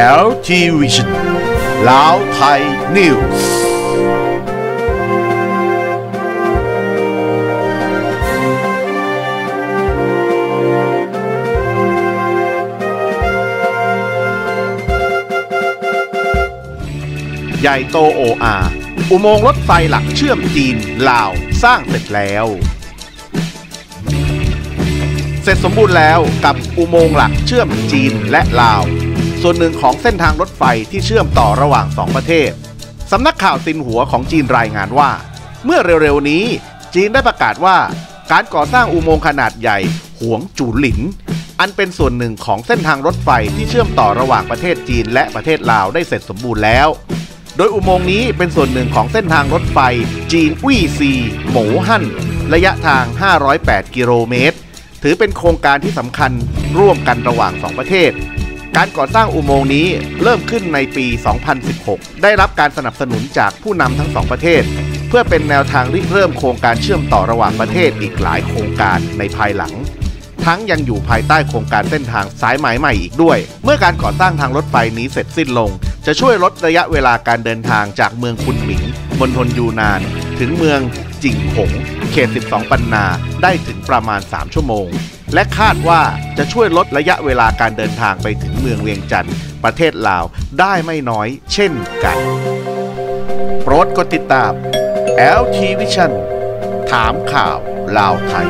LT Vision ลาวไทยนิวส์ใหญ่โตโออาอุโมงค์รถไฟหลักเชื่อมจีน ลาว สร้างเสร็จแล้ว เสร็จสมบูรณ์แล้วกับอุโมงค์หลักเชื่อมจีนและลาว ส่วนหนึ่งของเส้นทางรถไฟที่เชื่อมต่อระหว่างสองประเทศ สำนักข่าวซินหัวของจีนรายงานว่า เมื่อเร็วๆนี้ จีนได้ประกาศว่า การก่อสร้างอุโมงค์ขนาดใหญ่หวงจูหลิน อันเป็นส่วนหนึ่งของเส้นทางรถไฟที่เชื่อมต่อระหว่างประเทศจีนและประเทศลาวได้เสร็จสมบูรณ์แล้ว โดยอุโมงค์นี้เป็นส่วนหนึ่งของเส้นทางรถไฟ จีนอุ้ยซีหมูฮั่นระยะทาง 508 กิโลเมตร ถือเป็นโครงการที่สำคัญร่วมกันระหว่างสองประเทศ การก่อสร้างอุโมงค์นี้เริ่มขึ้นในปี 2016 ได้รับการสนับสนุนจากผู้นำทั้งสองประเทศ เพื่อเป็นแนวทางริเริ่มโครงการเชื่อมต่อระหว่างประเทศอีกหลายโครงการในภายหลัง ทั้งยังอยู่ภายใต้โครงการเส้นทางสายไหมใหม่อีกด้วย เมื่อการก่อสร้างทางรถไฟนี้เสร็จสิ้นลง จะช่วยลดระยะเวลาการเดินทางจากเมืองคุนหมิงมณฑลยูนาน ถึงเมืองจิงหง เขต 12 ปันนาได้ถึงประมาณ 3 ชั่วโมง และคาดว่าจะช่วยลดระยะเวลาการเดินทางไปถึงเมืองเวียงจันทร์ประเทศลาวได้ไม่น้อยเช่นกัน โปรดกดติดตาม LT Vision ถามข่าวลาวไทย